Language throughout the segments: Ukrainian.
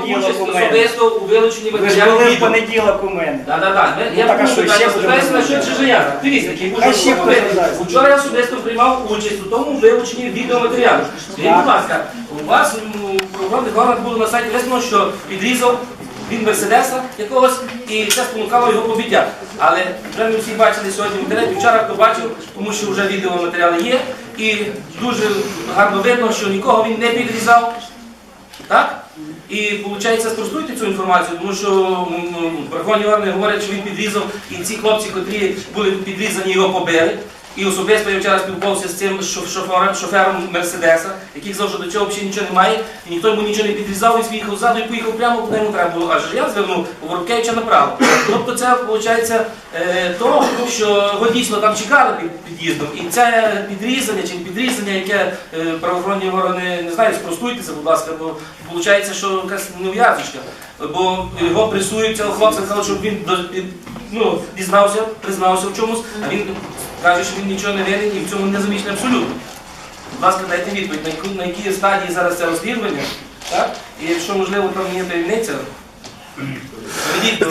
понеділок участь у мене. особисто у вилученні Ви ж були в понеділок у мене. Да, да, да. Ми- Ну, Я так, а що, ще буде на що я. Дивіться, який можу хтось Вчора я особисто приймав участь у тому вилученні відеоматеріалу. Скажіть, будь ласка, у вас правоохоронних органах було на сайті висновлено, що підрізав він Мерседеса якогось і це спонукало його побиття. Але вже ми всі бачили сьогодні в інтернеті, вчора хто бачив, тому що вже відеоматеріали є. І дуже гарно видно, що нікого він не підрізав. Так? І виходить, спростуйте цю інформацію, тому що Верховні правоохоронні говорять, що він підрізав, і ці хлопці, котрі були підрізані, його побили. І особисто я вчора спілкувався з цим шофером, шофером Мерседеса, який що до цього взагалі нічого немає, і ніхто йому нічого не підрізав, він поїхав ззаду і поїхав прямо, куди йому треба було. Аж я звернув Воробкевича направо. Тобто це виходить е, то, що його дійсно там чекали під під'їздом. І це підрізання чи підрізання, яке е, правоохоронні органи не знаю, спростуйтеся, будь ласка, бо виходить, що якась нев'язочка. Бо його пресують цього хлопця, сказали, щоб він ну, дізнався, признався в чомусь, а він каже, що він нічого не винен і в цьому не замічений абсолютно. Будь ласка, дайте відповідь, на, яку, на якій стадії зараз це розслідування, так? І якщо можливо там є таємниця, доведіть до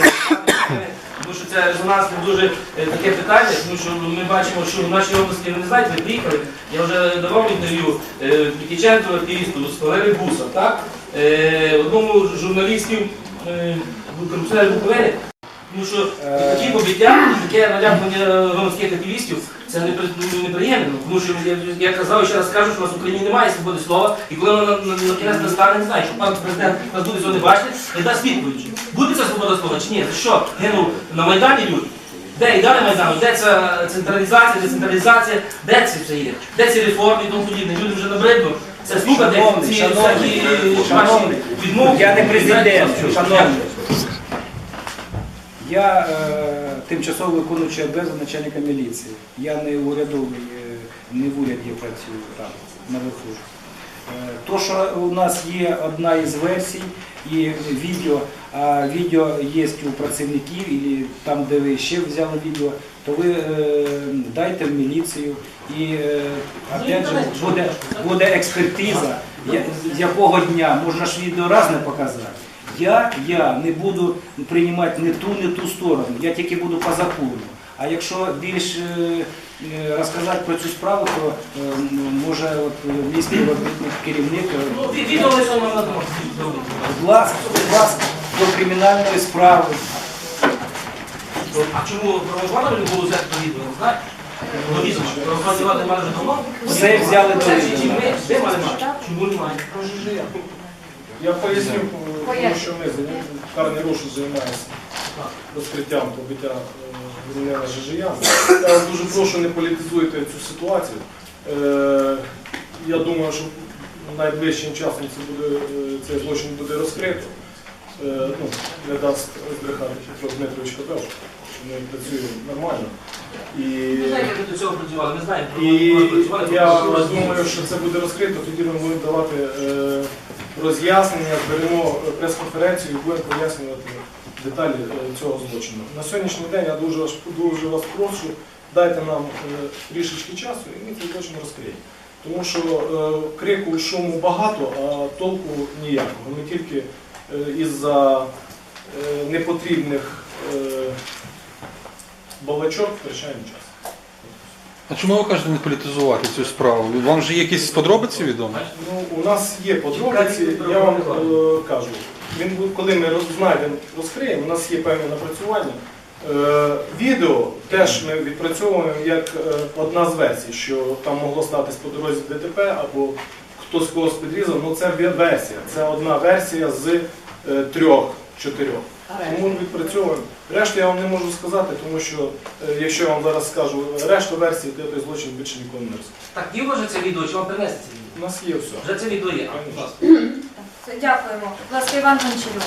тому що це резонансне дуже е, таке питання, тому що ми бачимо, що в нашій області, ви не знаєте, ви приїхали, я вже давав інтерв'ю е, Пікіченко активісту з Валерій Буса, так? Е, одному з журналістів е, Буковелі, тому що такі побиття, таке налякування громадських активістів, це непри- неприємно, тому що я, казав ще раз кажу, що у нас в Україні немає свободи слова, і коли вона на, кінець настане, не знаю, що пан президент нас буде сьогодні бачити, і дасть відповідь. Буде ця свобода слова чи ні? За що гинув на Майдані люди? Де ідея Майдану? Де ця централізація, децентралізація? Де це все є? Де ці реформи і тому подібне? Люди вже набридло. Це слухати ці всякі ваші відмовки. Я не президент, шановний. Я е, тимчасово виконуючий обов'язок начальника міліції. Я не урядовий, е, не в уряді працюю там, наверху. Е, То, що у нас є одна із версій, і відео, а відео є у працівників, і там, де ви ще взяли відео, то ви е, дайте в міліцію. І е, опять же, буде, буде експертиза, я- з якого дня можна ж відео раз не показати. Я, я не буду приймати не ту, не ту сторону, я тільки буду по закону. А якщо більш е, е, розказати про цю справу, то е, може е, керівник, Ну, відео будь ласка, будь ласка, до кримінальної справи. А чому правоохоронам не було взяти до відео, знаєте? Давно. Все взяли до мати? Чому немає? Я поясню, тому що ми карний розшук займаємося розкриттям побиття е, громадянина Жижия. Я вас дуже прошу, не політизуйте цю ситуацію. Е, Я думаю, що найближчим часом це буде, е, цей злочин буде розкрито. Е, Ну, не дасть збрехати Петро Дмитрович казав, що ми працюємо нормально. І до цього працювали, ми знаємо, і я думаю, що це буде розкрито, тоді ми будемо давати е, роз'яснення, зберемо прес-конференцію і будемо пояснювати деталі е, цього злочину. На сьогоднішній день я дуже, вас- дуже вас прошу, дайте нам е, трішечки часу і ми цей злочин розкриємо. Тому що е, крику, шуму багато, а толку ніякого. Ми тільки із-за е, непотрібних е, балачок втрачаємо час. А чому ви кажете не політизувати цю справу? Вам же є якісь подробиці відомі? Ну, у нас є подробиці, я вам е, кажу. Він, коли ми знайдемо, розкриємо, у нас є певні напрацювання. Е, відео теж ми відпрацьовуємо як е, одна з версій, що там могло статись по дорозі ДТП або хтось когось підрізав. Ну це версія, це одна версія з е, трьох-чотирьох. Тому відпрацьовуємо. Решту я вам не можу сказати, тому що е, якщо я вам зараз скажу решту версії, то я той злочин більше ніколи не розкажу. Так, є вже це відео, чи вам принести це відео? У нас є все. Вже це відео є. Дякуємо. Будь ласка, Іван Гончарюк.